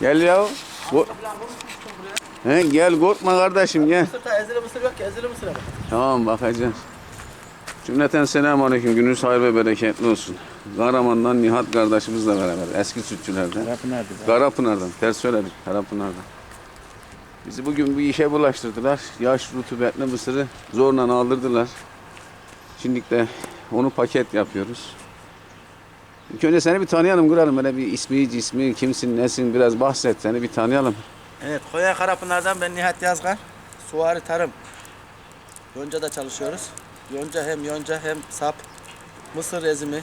Gel ya. Ko- He, gel korkma kardeşim gel. Mısır'da ezili mısır yok ki ezili mısıra bak. Tamam bakacağız. Cümleten selamun aleyküm. Gününüz hayır ve bereketli olsun. Kahraman'dan Nihat kardeşimizle beraber. Eski sütçülerden. Rapınar dedi. Karapınar'dan. Ters söyledik. Karapınar'dan. Bizi bugün bir işe bulaştırdılar. Yaş rutubetli mısırı zorla aldırdılar. Şimdi de onu paket yapıyoruz. İlk önce seni bir tanıyalım Kuralım. Böyle bir ismi, cismi, kimsin, nesin biraz bahset seni bir tanıyalım. Evet Konya Karapınar'dan ben Nihat Yazgar. Suvari Tarım. Yonca'da çalışıyoruz. Yonca hem yonca hem sap, mısır ezimi,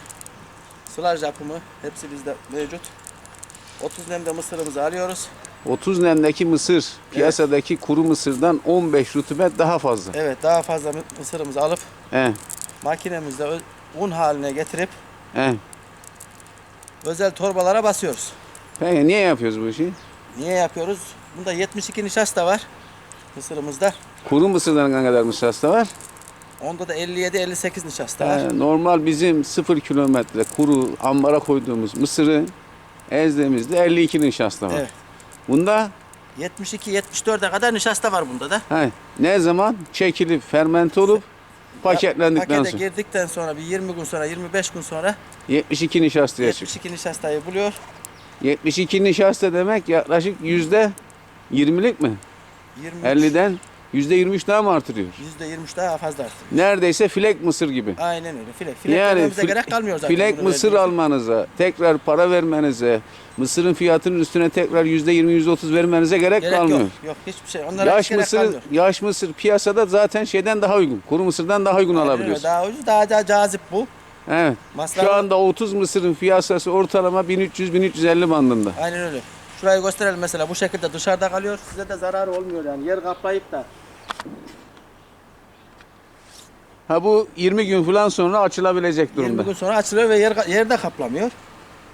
sılaj yapımı hepsi bizde mevcut. 30 nemde mısırımızı alıyoruz. 30 nemdeki mısır piyasadaki kuru mısırdan 15 rutubet daha fazla. Evet daha fazla mı- mısırımızı alıp He, makinemizde un haline getirip he. Özel torbalara basıyoruz. Peki niye yapıyoruz bu işi? Niye yapıyoruz? Bunda 72 nişasta var mısırımızda. Kuru mısırdan ne kadar nişasta var? Onda da 57-58 nişasta var. He, normal bizim 0 kilometre kuru ambara koyduğumuz mısırı ezdiğimizde 52 nişasta var. Evet. Bunda 72-74'e kadar nişasta var bunda da. he, ne zaman çekilip fermente olup paketlendikten Pakete sonra girdikten sonra bir 20 gün sonra 25 gün sonra 72 nişastaya çık. 72 nişastayı buluyor. 72 nişasta demek yaklaşık yüzde 20'lik mi? 23, 50'den yüzde 23 daha mı artırıyor? %23 daha fazla artıyor. Neredeyse filek mısır gibi. Aynen öyle. Filek. Filek Yani fil- gerek kalmıyor zaten. filek mısır verdiğimiz- almanıza, tekrar para vermenize, mısırın fiyatının üstüne tekrar yüzde yirmi, yüzde otuz vermenize gerek, Gerek kalmıyor. yok. Yok hiçbir şey. Onlara Yaş hiç gerek mısır, kalmıyor. yaş mısır piyasada zaten şeyden daha uygun. Kuru mısırdan daha uygun Aynen öyle. alabiliyorsun. Daha ucuz, daha, daha cazip bu. Evet. Masrafı- Şu anda 30 mısırın piyasası ortalama 1300-1350 bandında. Aynen öyle. Şurayı gösterelim mesela bu şekilde dışarıda kalıyor. Size de zararı olmuyor yani. Yer kaplayıp da Ha bu 20 gün falan sonra açılabilecek 20 durumda. gün sonra açılıyor ve yer, yerde kaplamıyor.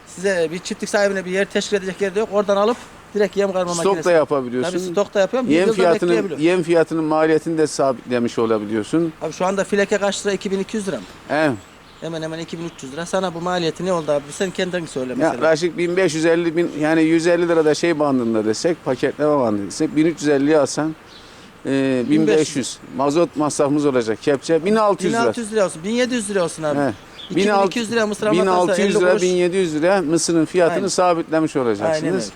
Size bir çiftlik sahibine bir yer teşkil edecek yer de yok. Oradan alıp direkt yem karma Stok da yapabiliyorsun. Tabii stok da yapıyorum. Yem fiyatının yem fiyatının maliyetini de sabitlemiş olabiliyorsun. Abi şu anda fileke kaç lira? 2200 lira mı? Evet. Hemen hemen 2300 lira. Sana bu maliyeti ne oldu abi? Sen kendin söyle mesela. Yaklaşık 1550 bin yani 150 lira da şey bandında desek paketleme bandında desek 1350'ye alsan e, 1500 mazot masrafımız olacak kepçe 1600 lira. 1600 lira olsun. 1700 lira olsun abi. He. 2200 lira mısır almak 1600 lira 1700 lira mısırın fiyatını Aynen. sabitlemiş olacaksınız.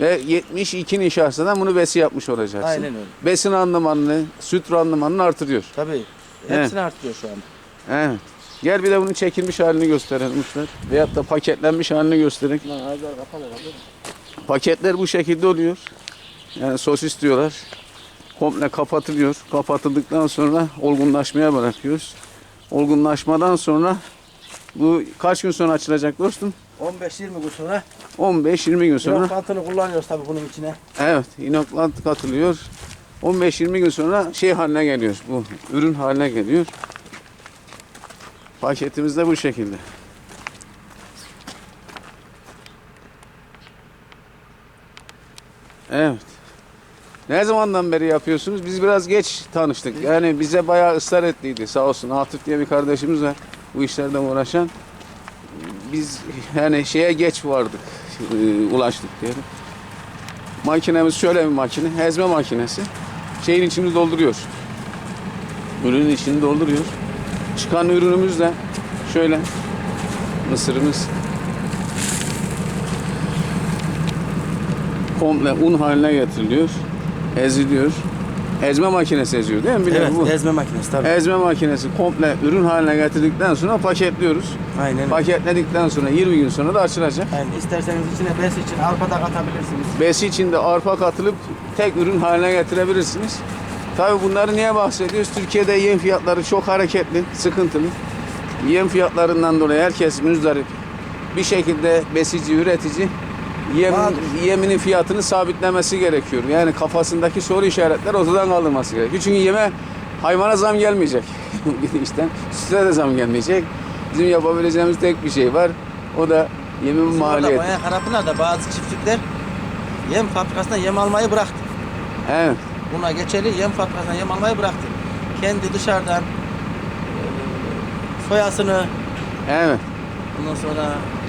Ve 72 nişastadan bunu besi yapmış olacaksın. Aynen öyle. Besin randımanını, süt randımanını artırıyor. Tabii. Hepsini artırıyor şu anda. Evet. Gel bir de bunun çekilmiş halini gösterelim uçlar. Veyahut da paketlenmiş halini abi. Paketler bu şekilde oluyor. Yani sosis diyorlar. Komple kapatılıyor. Kapatıldıktan sonra olgunlaşmaya bırakıyoruz. Olgunlaşmadan sonra bu kaç gün sonra açılacak dostum? 15-20 gün sonra 15-20 gün sonra. Sonra kullanıyoruz tabii bunun içine. Evet, inoklant katılıyor. 15-20 gün sonra şey haline geliyor. Bu ürün haline geliyor. Paketimiz de bu şekilde. Evet. Ne zamandan beri yapıyorsunuz? Biz biraz geç tanıştık. Yani bize bayağı ısrar ettiydi. Sağ olsun Atıf diye bir kardeşimiz var. Bu işlerden uğraşan. Biz yani şeye geç vardık. e, Ulaştık diyelim. Makinemiz şöyle bir makine. Ezme makinesi. Şeyin içini dolduruyor. Ürünün içini dolduruyor. Çıkan ürünümüz de şöyle. Mısırımız. Komple un haline getiriliyor. Eziliyor. Ezme makinesi eziyor değil mi? De Evet, bu. ezme makinesi tabii. Ezme makinesi komple ürün haline getirdikten sonra paketliyoruz. Aynen öyle. Paketledikten sonra 20 gün sonra da açılacak. Yani isterseniz içine bes için arpa da katabilirsiniz. Besi içinde arpa katılıp tek ürün haline getirebilirsiniz. Tabi bunları niye bahsediyoruz? Türkiye'de yem fiyatları çok hareketli, sıkıntılı. Yem fiyatlarından dolayı herkes müzdarip. Bir şekilde besici, üretici yem, yeminin fiyatını sabitlemesi gerekiyor. Yani kafasındaki soru işaretler ortadan kaldırması gerekiyor. Çünkü yeme hayvana zam gelmeyecek. işte süte de zam gelmeyecek. Bizim yapabileceğimiz tek bir şey var. O da yemin Bizim maliyeti. Konya Karapınar'da bazı çiftlikler yem fabrikasına yem almayı bıraktı. Evet. Buna geçeli yem fabrikasına yem almayı bıraktı. Kendi dışarıdan e, soyasını, Evet. ondan sonra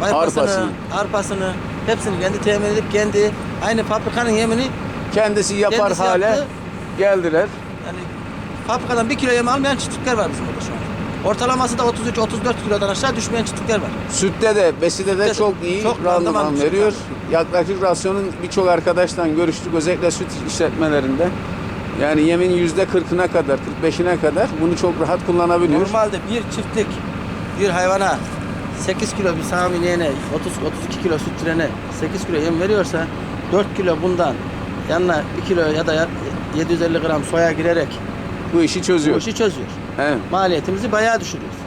arpasını, Arpasını. arpasını Hepsini kendi temin edip kendi aynı fabrikanın yemini Kendisi yapar Kendisi hale yaptı. geldiler. yani fabrikadan bir kilo yem almayan çiftlikler var bizim burada şu an. Ortalaması da 33-34 kilodan aşağı düşmeyen çiftlikler var. Sütte de, beside de Sütte çok iyi çok randıman randıman veriyor. yüksek. Yaklaşık rasyonun birçok arkadaştan görüştük. Özellikle süt işletmelerinde. Yani yemin yüzde kırkına kadar, 45'ine kadar bunu çok rahat kullanabiliyor. Normalde bir çiftlik bir hayvana 8 kilo bir sağım ineğine 30-32 kilo süt verene 8 kilo yem veriyorsa 4 kilo bundan yanına 1 kilo ya da 750 gram soya girerek Bu işi bu çözüyor. işi çözüyor. He. Maliyetimizi bayağı düşürüyoruz.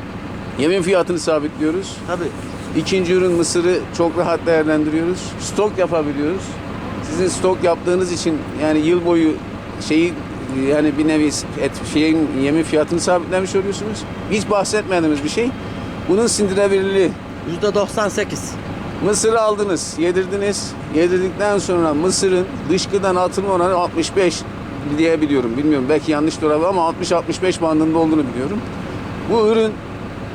Yemin fiyatını sabitliyoruz. Tabii. İkinci ürün mısırı çok rahat değerlendiriyoruz. Stok yapabiliyoruz. Sizin stok yaptığınız için yani yıl boyu şeyi yani bir nevi et şeyin yemin fiyatını sabitlemiş oluyorsunuz. Hiç bahsetmediğimiz bir şey. Bunun sindirebilirliği. %98. Mısırı aldınız, yedirdiniz. Yedirdikten sonra mısırın dışkıdan atılma oranı 65 diye biliyorum. Bilmiyorum belki yanlış da olabilir ama 60-65 bandında olduğunu biliyorum. Bu ürün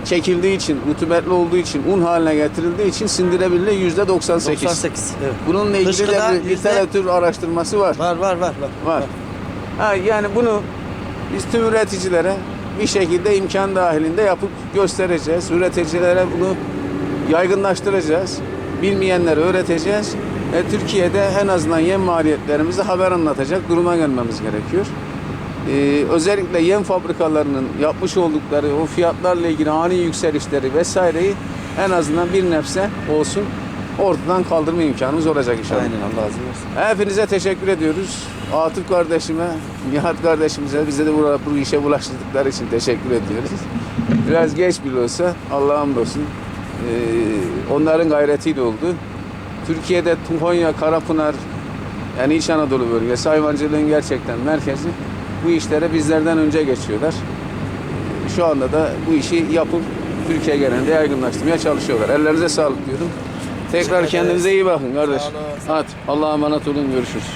çekildiği için, rutubetli olduğu için, un haline getirildiği için sindirebilirliği yüzde 98. 98. Evet. Bununla ilgili Dışkıda de bir literatür araştırması var. Var var var var. Var. Ha, yani bunu biz tüm üreticilere bir şekilde imkan dahilinde yapıp göstereceğiz. Üreticilere bunu yaygınlaştıracağız. Bilmeyenlere öğreteceğiz. E, Türkiye'de en azından yem maliyetlerimizi haber anlatacak duruma gelmemiz gerekiyor. Ee, özellikle yem fabrikalarının yapmış oldukları o fiyatlarla ilgili ani yükselişleri vesaireyi en azından bir nebze olsun ortadan kaldırma imkanımız olacak inşallah. Aynen Allah razı olsun. Hepinize teşekkür ediyoruz. Atıf kardeşime, Nihat kardeşimize, bize de burada bu işe bulaştırdıkları için teşekkür ediyoruz. Biraz geç bile olsa Allah'a hamdolsun. Ee, onların gayretiyle oldu. Türkiye'de Konya, Karapınar, yani İç Anadolu bölgesi hayvancılığın gerçekten merkezi. Bu işlere bizlerden önce geçiyorlar. Şu anda da bu işi yapıp Türkiye genelinde yaygınlaştırmaya çalışıyorlar. Ellerinize sağlık diyorum. Tekrar kendinize iyi bakın kardeş. Hadi Allah'a emanet olun görüşürüz.